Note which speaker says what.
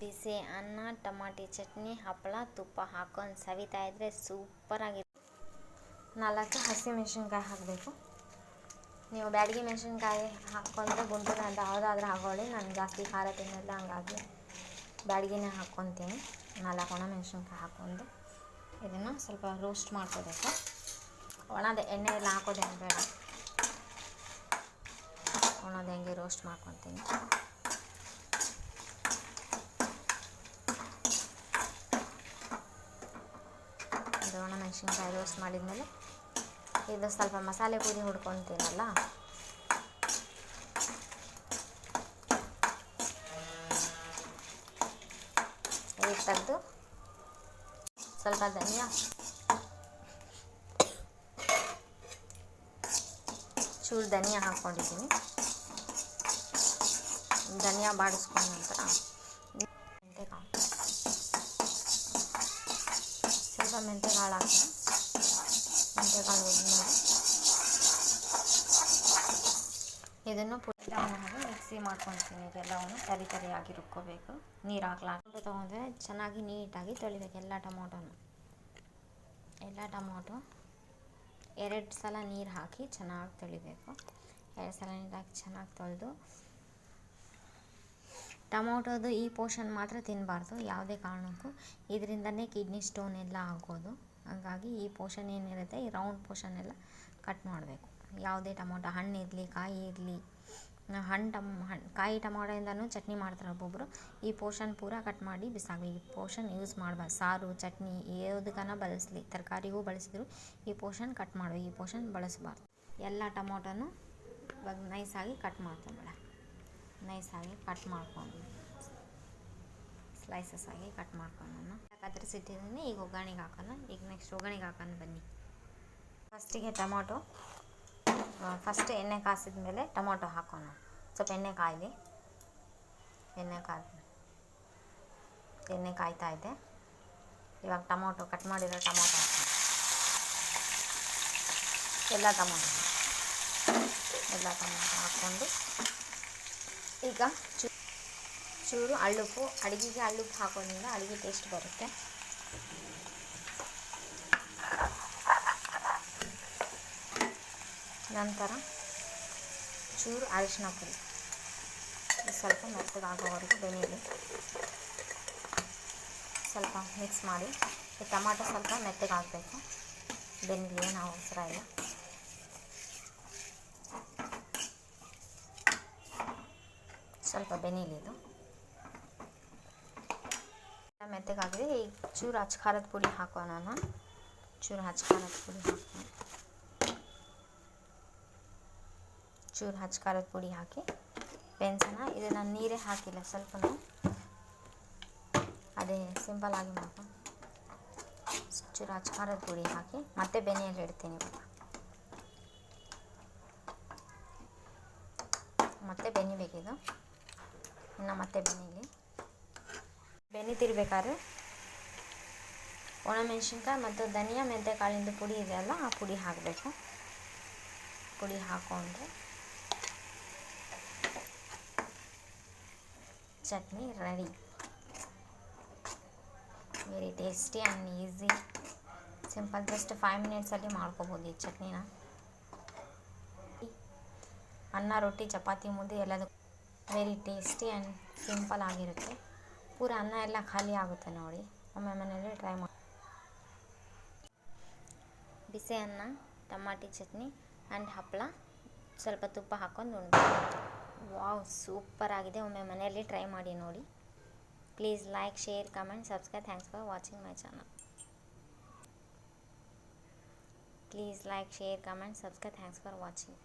Speaker 1: ಬಿಸಿ ಅನ್ನ, ಟಮಾಟಿ, ಚಟ್ನಿ, ಹಪ್ಪಳ, ತುಪ್ಪ ಹಾಕೊಂಡು ಸವಿತಾ ಇದ್ರೆ ಸೂಪರ್ ಆಗಿದೆ ನಾಲ್ಕು ಹಸಿಮೆಣ್ಸಿನ್ಕಾಯಿ ಹಾಕಬೇಕು. ನೀವು ಬ್ಯಾಡಗಿ ಮೆಣಸಿನ್ಕಾಯಿ ಹಾಕ್ಕೊಂಡ್ರೆ ಗುಂಟೂರು ಅಂತ ಯಾವುದಾದ್ರೂ ಹಾಕೊಳ್ಳಿ. ನಾನು ಜಾಸ್ತಿ ಖಾರ ತಿನ್ನಲ್ಲ, ಹಂಗಾಗಿ ಬ್ಯಾಡಗಿನೇ ಹಾಕ್ಕೊತೀನಿ ನಾಲ್ಕು ಒಣ ಮೆಣಸಿನ್ಕಾಯಿ ಹಾಕ್ಕೊಂಡು ಇದನ್ನು ಸ್ವಲ್ಪ ರೋಸ್ಟ್ ಮಾಡ್ಕೋಬೇಕು. ಒಣದ ಎಣ್ಣೆ ಎಲ್ಲ ಹಾಕೋದೇನು ಬೇಡ. ಒಣದ ಹೆಂಗೆ ರೋಸ್ಟ್ ಮಾಡ್ಕೊತೀನಿ. ಇದು ಒಣ ಮೆಣಸಿನ್ಕಾಯಿ ರೋಸ್ಟ್ ಮಾಡಿದ್ಮೇಲೆ ಇದು ಸ್ವಲ್ಪ ಮಸಾಲೆ ಪುಡಿ ಹುಡ್ಕೊತೀನಲ್ಲ. ತೆಗೆದು ಸ್ವಲ್ಪ ಧನಿಯಾ ಚೂರು ಧನಿಯಾ ಹಾಕ್ಕೊಂಡಿದ್ದೀನಿ ಧನಿಯಾ ಬಾಡಿಸ್ಕೊಂಡ ನಂತರ ಸ್ವಲ್ಪ ಹಾಕ. ಹಾಕಿ ಇದನ್ನು ಇದನ್ನು ಪುಡಿವನ್ನು ಮಿಕ್ಸಿ ಮಾಡ್ಕೊತೀನಿ. ಇದೆಲ್ಲವನ್ನು ತರಿ ತರಿಯಾಗಿ ರುಬ್ಕೋಬೇಕು. ನೀರು ಹಾಕ್ಲಾರ್ದು ತೊಗೊಂಡ್ರೆ ಚೆನ್ನಾಗಿ ನೀಟಾಗಿ ತೊಳಿಬೇಕು ಎಲ್ಲ ಟೊಮೊಟೊನು. ಎಲ್ಲ ಟೊಮೊಟೊ ಎರಡು ಸಲ ನೀರು ಹಾಕಿ ಚೆನ್ನಾಗಿ ತೊಳಿಬೇಕು. ಎರಡು ಸಲ ನೀರು ಹಾಕಿ ಚೆನ್ನಾಗಿ ತೊಳೆದು ಟೊಮೊಟೊದು ಈ ಪೋರ್ಷನ್ ಮಾತ್ರ ತಿನ್ನಬಾರ್ದು ಯಾವುದೇ ಕಾರಣಕ್ಕೂ. ಇದರಿಂದನೇ ಕಿಡ್ನಿ ಸ್ಟೋನ್ ಎಲ್ಲ ಆಗೋದು. ಹಾಗಾಗಿ ಈ ಪೋರ್ಷನ್ ಏನಿರುತ್ತೆ, ಈ ರೌಂಡ್ ಪೋರ್ಷನ್ ಎಲ್ಲ ಕಟ್ ಮಾಡಬೇಕು. ಯಾವುದೇ ಟೊಮೊಟೊ, ಹಣ್ಣು ಇರಲಿ, ಕಾಯಿ ಇರಲಿ ಹಣ್ಣು ಟಮ್ ಹಣ್ಣು ಕಾಯಿ ಟೊಮೊಟೊಯಿಂದನೂ ಚಟ್ನಿ ಮಾಡ್ತಾರೆ ಒಬ್ಬೊಬ್ಬರು ಈ ಪೋರ್ಷನ್ ಪೂರ ಕಟ್ ಮಾಡಿ ಬಿಸಾಕಿ ಈ ಪೋರ್ಷನ್ ಯೂಸ್ ಮಾಡಬಾರ್ದು. ಸಾರು, ಚಟ್ನಿ ಯಾವುದಕ್ಕನ ಬಳಸಲಿ. ತರಕಾರಿಗೂ ಬಳಸಿದ್ರು ಈ ಪೋರ್ಷನ್ ಕಟ್ ಮಾಡಬೇಕು. ಈ ಪೋರ್ಷನ್ ಬಳಸಬಾರ್ದು. ಎಲ್ಲ ಟೊಮೊಟೊನು ಇವಾಗ ನೈಸಾಗಿ ಕಟ್ ಮಾಡ್ಕೊಂಬೇಡ ನೈಸಾಗಿ ಕಟ್ ಮಾಡ್ಕೊಂಡು ಸ್ಲೈಸಸ್ ಆಗಿ ಕಟ್ ಮಾಡ್ಕೊಂಡು ಕತ್ತರಿಸಿಟ್ಟಿದ್ದೀನಿ ಈಗ ಒಗ್ಗರಣೆಗೆ ಹಾಕೋಣ. ಈಗ ನೆಕ್ಸ್ಟ್ ಒಗ್ಗರಣೆಗೆ ಹಾಕೊಂಡು ಬನ್ನಿ. ಫಸ್ಟಿಗೆ ಟೊಮೊಟೊ. ಫಸ್ಟ್ ಎಣ್ಣೆ ಕಾಸಿದ ಮೇಲೆ ಟೊಮೊಟೊ ಹಾಕೋಣ. ಸ್ವಲ್ಪ ಎಣ್ಣೆ ಕಾಯಲಿ. ಎಣ್ಣೆ ಕಾಯ್, ಎಣ್ಣೆ ಕಾಯ್ತಾ ಇದೆ. ಇವಾಗ ಟೊಮೊಟೊ ಕಟ್ ಮಾಡಿರೋ ಟೊಮೊಟೊ ಹಾಕೋಣ. ಎಲ್ಲ ಟೊಮೊಟೊ. ಎಲ್ಲ ಟೊಮೊಟೊ ಹಾಕ್ಕೊಂಡು ಈಗ ಚೂರು ಅಳ್ಳುಪ್ಪು, ಅಡುಗೆಗೆ ಅಳ್ಳುಪ್ಪು ಹಾಕೋದ್ರಿಂದ ಅಡುಗೆ ಟೇಸ್ಟ್ ಬರುತ್ತೆ. ನಂತರ ಚೂರು ಅರಿಶಿನ ಪುಡಿ. ಸ್ವಲ್ಪ ಮೆತ್ತಗಾಗೋವರೆಗೂ ಬೆನೀಲಿ ಸ್ವಲ್ಪ ಮಿಕ್ಸ್ ಮಾಡಿ. ಟೊಮಾಟೊ ಸ್ವಲ್ಪ ಮೆತ್ತಗಾಗಬೇಕು. ಬೆನೀಲಿ ಏನು ಅವಸರ ಇಲ್ಲ. ಸ್ವಲ್ಪ ಬೆನೀಲಿ ಇದು ಮೆತ್ತಗಾಗಿದೆ. ಈಗ ಚೂರು ಹಚ್ಚ ಖಾರದ ಪುಡಿ ಹಾಕೋ ನಾನು ಚೂರು ಹಚ್ಚ ಖಾರದ ಪುಡಿ ಹಾಕಿ. ಚೂರು ಹಚ್ಚ ಖಾರದ ಪುಡಿ ಹಾಕಿ. ಬೆನ್ಸನ ಇದು ನಾನು ನೀರೇ ಹಾಕಿಲ್ಲ ಸ್ವಲ್ಪ ಅದೇ ಸಿಂಪಲ್ ಆಗಿ ಮಾಡ್ಕೊಂಡು ಚೂರು ಖಾರದ ಪುಡಿ ಹಾಕಿ. ಮತ್ತೆ ಬೆನೆಯಲ್ಲಿ ಇಡ್ತೀನಿ ಇವಾಗ. ಮತ್ತೆ ಬೆನಿಬೇಕಿದು ಇನ್ನು ಮತ್ತೆ ಬೆನೀಲಿ ಬೆನಿತಿರ್ಬೇಕಾದ್ರೆ ಒಣಮೆಣಸಿನ್ಕಾಯಿ ಮತ್ತು ಧನಿಯಾ ಮೆಂತೆಕಾಳಿಂದು ಪುಡಿ ಇದೆಯಲ್ಲ ಆ ಪುಡಿ ಹಾಕಬೇಕು. ಪುಡಿ ಹಾಕೊಂಡ್ರೆ chutney ready. Very tasty and easy simple just five ಮಿನಿಟ್ಸಲ್ಲಿ ಮಾಡ್ಕೋಬೋದು ಈ ಚಟ್ನಿನ. ಅನ್ನ, ರೊಟ್ಟಿ, ಚಪಾತಿ, ಮುದ್ದೆ ಎಲ್ಲದಕ್ಕೂ. ವೆರಿ ಟೇಸ್ಟಿ ಆ್ಯಂಡ್ ಸಿಂಪಲ್ ಆಗಿರುತ್ತೆ. ಪೂರ ಅನ್ನ ಎಲ್ಲ ಖಾಲಿ ಆಗುತ್ತೆ ನೋಡಿ. ಒಮ್ಮೆ ಮನೆಯಲ್ಲಿ ಟ್ರೈ ಮಾಡಿ ಬಿಸಿ ಅನ್ನ, ಟಮಾಟಿ ಚಟ್ನಿ ಆ್ಯಂಡ್ ಹಪ್ಪಳ ಸ್ವಲ್ಪ ತುಪ್ಪ ಹಾಕ್ಕೊಂಡು ಉಣ್ಬೇಕು. ವಾವ್ ಸೂಪರ್ ಆಗಿದೆ. ಒಮ್ಮೆ ಮನೆಯಲ್ಲಿ ಟ್ರೈ ಮಾಡಿ ನೋಡಿ. Please like share comment subscribe thanks for watching my channel please like share comment subscribe thanks for watching